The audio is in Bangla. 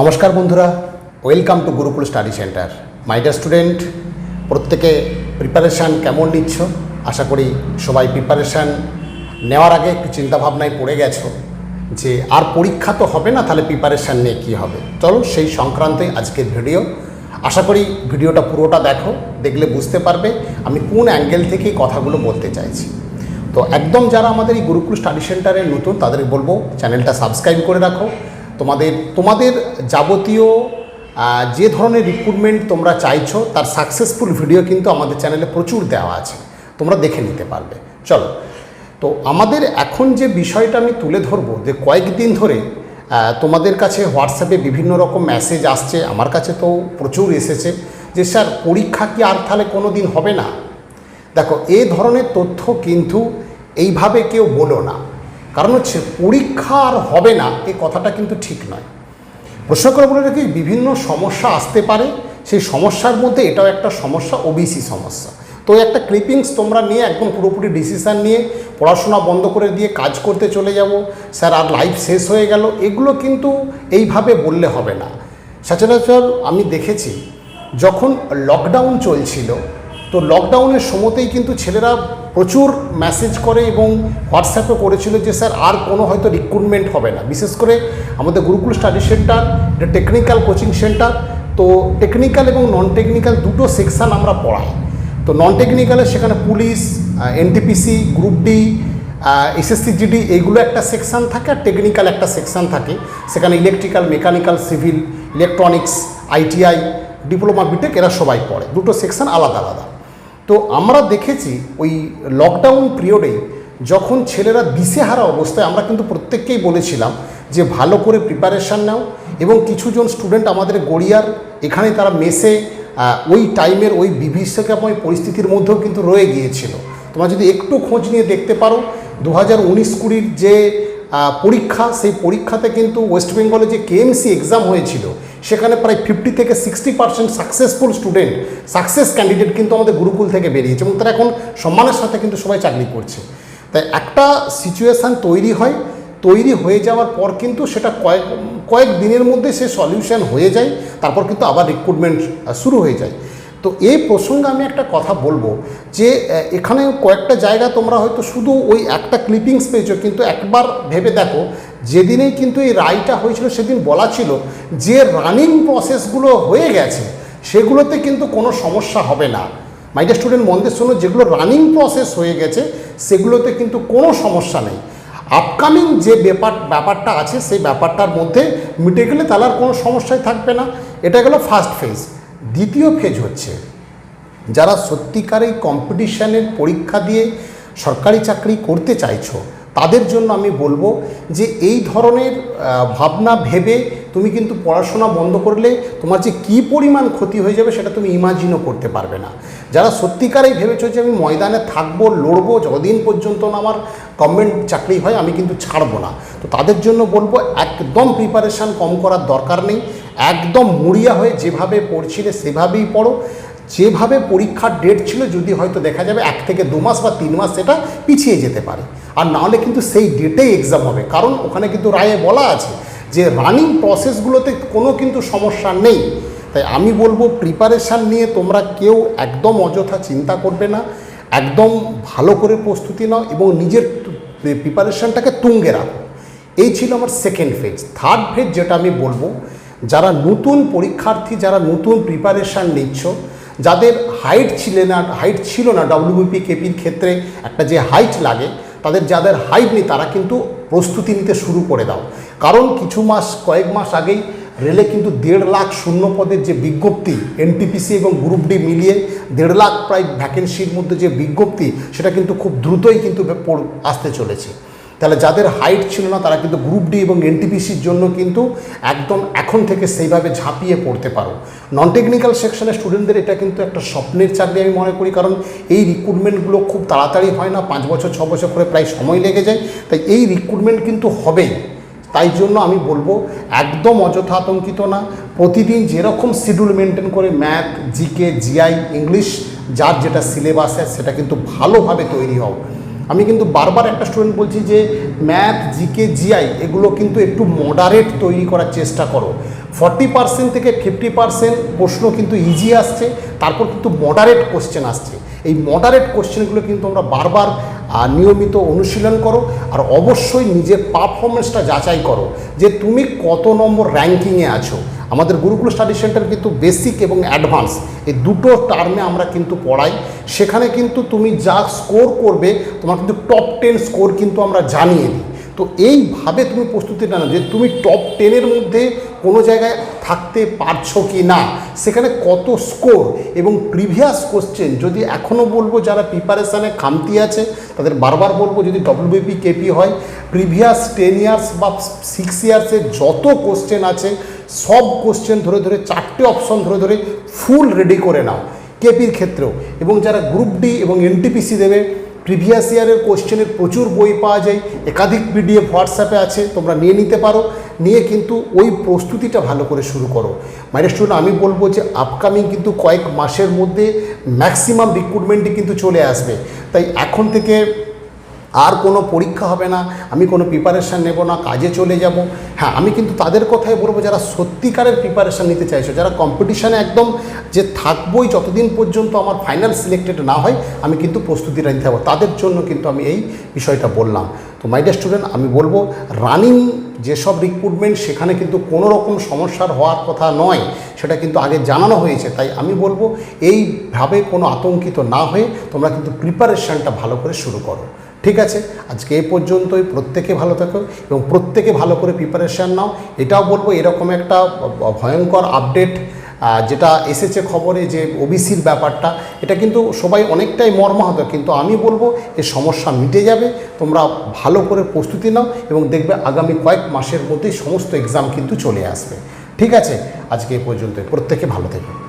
নমস্কার বন্ধুরা welcome to Gurukul study centre my student প্রত্যেকে প্রিপারেশান কেমন নিচ্ছ? আশা করি সবাই প্রিপারেশান নেওয়ার আগে একটু চিন্তাভাবনায় পড়ে গেছো যে আর পরীক্ষা তো হবে না, তাহলে প্রিপারেশান নিয়ে কী হবে? চলো সেই সংক্রান্তে আজকের ভিডিও আশা করি ভিডিওটা পুরোটা দেখো, দেখলে বুঝতে পারবে আমি কোন অ্যাঙ্গেল থেকে কথাগুলো বলতে চাইছি। তো একদম যারা আমাদের এই গুরুকুল স্টাডি সেন্টারে নতুন, তাদের বলব চ্যানেলটা সাবস্ক্রাইব করে রাখো। তোমাদের তোমাদের যাবতীয় যে ধরনের রিক্রুটমেন্ট তোমরা চাইছো, তার সাকসেসফুল ভিডিও কিন্তু আমাদের চ্যানেলে প্রচুর দেওয়া আছে। তোমরা দেখে নিতে পারবে। চলো। তো আমাদের এখন যে বিষয়টা আমি তুলে ধরবো, যে কয়েকদিন ধরে তোমাদের কাছে হোয়াটসঅ্যাপে বিভিন্ন রকম মেসেজ আসছে, আমার কাছে তো প্রচুর এসেছে, যে স্যার, পরীক্ষা কি আর তাহলে কোনো দিন হবে না? দেখো, এ ধরনের তথ্য কিন্তু এইভাবে কেউ বলো না। কারণ হচ্ছে পরীক্ষা আর হবে না এই কথাটা কিন্তু ঠিক নয়। প্রশ্ন করে বলে রাখি, বিভিন্ন সমস্যা আসতে পারে, সেই সমস্যার মধ্যে এটাও একটা সমস্যা ওবিসি সমস্যা। তো একটা ক্লিপিংস তোমরা নিয়ে একদম পুরোপুরি ডিসিশান নিয়ে পড়াশোনা বন্ধ করে দিয়ে কাজ করতে চলে যাব। স্যার, আর লাইফ শেষ হয়ে গেল, এগুলো কিন্তু এইভাবে বললে হবে না। সচরাচর আমি দেখেছি, যখন লকডাউন চলছিল তো লকডাউনের সময়তেই কিন্তু ছেলেরা প্রচুর মেসেজ করে এবং হোয়াটসঅ্যাপে করেছিল যে, স্যার, আর কোনো হয়তো রিক্রুটমেন্ট হবে না। বিশেষ করে আমাদের গুরুকুল স্টাডি সেন্টার এটা টেকনিক্যাল কোচিং সেন্টার তো টেকনিক্যাল এবং নন টেকনিক্যাল দুটো সেকশান আমরা পড়াই। তো নন টেকনিক্যালে সেখানে police NTPC group D SSC GD এইগুলো একটা সেকশান থাকে আর টেকনিক্যাল একটা সেকশান থাকে। সেখানে electrical mechanical civil electronics ITI diploma BTech এরা সবাই পড়ে। দুটো সেকশন আলাদা আলাদা। তো আমরা দেখেছি ওই লকডাউন পিরিয়ডে যখন ছেলেরা দিশেহারা অবস্থায়, আমরা কিন্তু প্রত্যেককেই বলেছিলাম যে ভালো করে প্রিপারেশান নাও এবং কিছুজন স্টুডেন্ট আমাদের গড়িয়ার, এখানে তারা মেসে ওই টাইমের ওই বিভীষিকাময় পরিস্থিতির মধ্যেও কিন্তু রয়ে গিয়েছিল। তোমরা যদি একটু খোঁজ নিয়ে দেখতে পারো দু হাজার উনিশ কুড়ির যে পরীক্ষা, সেই পরীক্ষাতে কিন্তু ওয়েস্ট বেঙ্গলে যে কেএমসি এক্সাম হয়েছিল সেখানে প্রায় ফিফটি থেকে sixty percent successful student success candidate কিন্তু আমাদের গুরুকুল থেকে বেরিয়েছে এবং তারা এখন সম্মানের সাথে কিন্তু সবাই চাকরি করছে। তাই একটা সিচুয়েশান তৈরি হয়, তৈরি হয়ে যাওয়ার পর কিন্তু সেটা কয়েক কয়েক দিনের মধ্যে সে সলিউশন হয়ে যায়, তারপর কিন্তু আবার রিক্রুটমেন্ট শুরু হয়ে যায়। তো এই প্রসঙ্গে আমি একটা কথা বলব যে এখানে কয়েকটা জায়গা তোমরা হয়তো শুধু ওই একটা ক্লিপিংস পেয়েছ, কিন্তু একবার ভেবে দেখো, যেদিনেই কিন্তু এই রায়টা হয়েছিল সেদিন বলা ছিল যে রানিং প্রসেসগুলো হয়ে গেছে, সেগুলোতে কিন্তু কোনো সমস্যা হবে না। মাইডা স্টুডেন্ট মন্দের শোনো, যেগুলো রানিং প্রসেস হয়ে গেছে, সেগুলোতে কিন্তু কোনো সমস্যা নেই। আপকামিং যে ব্যাপার, ব্যাপারটা আছে, সেই ব্যাপারটার মধ্যে মিটে গেলে তাহলে আর কোনো সমস্যাই থাকবে না। এটা গেলো ফার্স্ট ফেজ দ্বিতীয় ফেজ হচ্ছে, যারা সত্যিকারের কম্পিটিশানের পরীক্ষা দিয়ে সরকারি চাকরি করতে চাইছো, তাদের জন্য আমি বলব যে এই ধরনের ভাবনা ভেবে তুমি কিন্তু পড়াশোনা বন্ধ করলে তোমার যে কী পরিমাণ ক্ষতি হয়ে যাবে সেটা তুমি ইমাজিনও করতে পারবে না। যারা সত্যিকারেই ভেবেছো যে আমি ময়দানে থাকব, লড়বো, যতদিন পর্যন্ত না আমার গভর্নমেন্ট চাকরি হয়, আমি কিন্তু ছাড়বো না। তো তাদের জন্য বলব একদম প্রিপারেশান কম করার দরকার নেই। একদম মুড়িয়া হয়ে যেভাবে পড়ছিলে সেভাবেই পড়ো। যেভাবে পরীক্ষার ডেট ছিল, যদি হয়তো দেখা যাবে এক থেকে দু মাস বা তিন মাস সেটা পিছিয়ে যেতে পারে। আর নাহলে কিন্তু সেই ডেটেই এক্সাম হবে। কারণ ওখানে কিন্তু রায়ে বলা আছে যে রানিং প্রসেসগুলোতে কোনো কিন্তু সমস্যা নেই। তাই আমি বলব প্রিপারেশান নিয়ে তোমরা কেউ একদম অযথা চিন্তা করবে না। একদম ভালো করে প্রস্তুতি নাও এবং নিজের প্রিপারেশানটাকে তুঙ্গে রাখো। এই ছিল আমার সেকেন্ড ফেজ থার্ড ফেজ যেটা আমি বলব যারা নতুন পরীক্ষার্থী, যারা নতুন প্রিপারেশান নিচ্ছ, যাদের হাইট ছিল না হাইট ছিল না ডাব্লিউবিপি কেপির ক্ষেত্রে, একটা যে হাইট লাগে, তাদের যাদের হাইট নেই, তারা কিন্তু প্রস্তুতি নিতে শুরু করে দাও। কারণ কিছু মাস, কয়েক মাস আগেই রেলে কিন্তু দেড় লাখ শূন্য পদের যে বিজ্ঞপ্তি এনটিপিসি এবং গ্রুপ ডি মিলিয়ে দেড় লাখ প্রায় ভ্যাকেন্সির মধ্যে যে বিজ্ঞপ্তি, সেটা কিন্তু খুব দ্রুতই কিন্তু আসতে চলেছে। তাহলে যাদের হাইট ছিল না, তারা কিন্তু গ্রুপ ডি এবং এনটিপিসির জন্য কিন্তু একদম এখন থেকে সেইভাবে ঝাঁপিয়ে পড়তে পারো। নন টেকনিক্যাল সেকশনের স্টুডেন্টদের এটা কিন্তু একটা স্বপ্নের চাকরি আমি মনে করি, কারণ এই রিক্রুটমেন্টগুলো খুব তাড়াতাড়ি হয় না, পাঁচ বছর, ছ বছর করে প্রায় সময় লেগে যায়। তাই এই রিক্রুটমেন্ট কিন্তু হবেই। তাই জন্য আমি বলব, একদম অযথা আতঙ্কিত না। প্রতিদিন যেরকম শিডিউল মেনটেন করে ম্যাথ জিকে জিআই ইংলিশ যার যেটা সিলেবাস আছে, সেটা কিন্তু ভালোভাবে তৈরি হও। আমি কিন্তু বারবার একটা স্টুডেন্ট বলছি যে ম্যাথ জিকে জিআই এগুলো কিন্তু একটু মডারেট তৈরি করার চেষ্টা করো। ফর্টি পার্সেন্ট থেকে ফিফটি পার্সেন্ট প্রশ্ন কিন্তু ইজি আসছে, তারপর কিন্তু মডারেট কোশ্চেন আসছে। এই মডারেট কোশ্চেনগুলো কিন্তু আমরা বারবার আহ, নিয়মিত অনুশীলন করো আর অবশ্যই নিজের পারফরমেন্সটা যাচাই করো যে তুমি কত নম্বর র্যাঙ্কিংয়ে আছো। আমাদের গুরুকুল স্টাডি সেন্টার কিন্তু বেসিক এবং অ্যাডভান্স এই দুটো টার্মে আমরা কিন্তু পড়াই। সেখানে কিন্তু তুমি যা স্কোর করবে তোমার কিন্তু টপ টেন স্কোর কিন্তু আমরা জানিয়ে দিই। তো এইভাবে তুমি প্রস্তুতি নাও যে তুমি টপ টেনের মধ্যে কোনো জায়গায় থাকতে পারছ কি না? সেখানে কত স্কোর এবং প্রিভিয়াস কোশ্চেন যদি এখনও বলব যারা প্রিপারেশানে খামতি আছে, তাদের বারবার বলব যদি ডব্লিউবিপি কেপি হয় প্রিভিয়াস টেন ইয়ার্স বা সিক্স ইয়ার্সের যত কোশ্চেন আছে, সব কোশ্চেন ধরে ধরে, চারটে অপশন ধরে ধরে ফুল রেডি করে নাও কেপির ক্ষেত্রেও। এবং যারা গ্রুপ ডি এবং এনটিপিসি দেবে প্রিভিয়াস ইয়ারের কোশ্চেনের প্রচুর বই পাওয়া যায়। একাধিক পিডিএফ হোয়াটসঅ্যাপে আছে, তোমরা নিয়ে নিতে পারো। নিয়ে কিন্তু ওই প্রস্তুতিটা ভালো করে শুরু করো। মাইনে স্টুডেন্ট আমি বলব যে আপকামিং কিন্তু কয়েক মাসের মধ্যে ম্যাক্সিমাম রিক্রুটমেন্টই কিন্তু চলে আসবে। তাই এখন থেকে আর কোনো পরীক্ষা হবে না, আমি কোনো প্রিপারেশান নেব না, কাজে চলে যাব। হ্যাঁ আমি কিন্তু তাদের কথাই বলব, যারা সত্যিকারের প্রিপারেশান নিতে চাইছো, যারা কম্পিটিশানে একদম যে থাকবোই যতদিন পর্যন্ত আমার ফাইনাল সিলেক্টেড না হয়, আমি কিন্তু প্রস্তুতিটা নিতে পারব তাদের জন্য কিন্তু আমি এই বিষয়টা বললাম। তো মাই স্টুডেন্ট আমি বলব রানিং যেসব রিক্রুটমেন্ট সেখানে কিন্তু কোনো রকম সমস্যার হওয়ার কথা নয়, সেটা কিন্তু আগে জানানো হয়েছে। তাই আমি বলব, এইভাবে কোনো আতঙ্কিত না হয়ে তোমরা কিন্তু প্রিপারেশানটা ভালো করে শুরু করো। ঠিক আছে? আজকে এ পর্যন্তই। প্রত্যেকে ভালো থাকো এবং প্রত্যেকে ভালো করে প্রিপারেশান নাও। এটাও বলব, এরকম একটা ভয়ঙ্কর আপডেট যেটা এসেছে খবরে যে ওবিসির ব্যাপারটা, এটা কিন্তু সবাই অনেকটাই মর্মাহত। কিন্তু আমি বলব এর সমস্যা মিটে যাবে। তোমরা ভালো করে প্রস্তুতি নাও এবং দেখবে আগামী কয়েক মাসের মধ্যেই সমস্ত এক্সাম কিন্তু চলে আসবে। ঠিক আছে? আজকে এ পর্যন্ত প্রত্যেকে ভালো থেকো।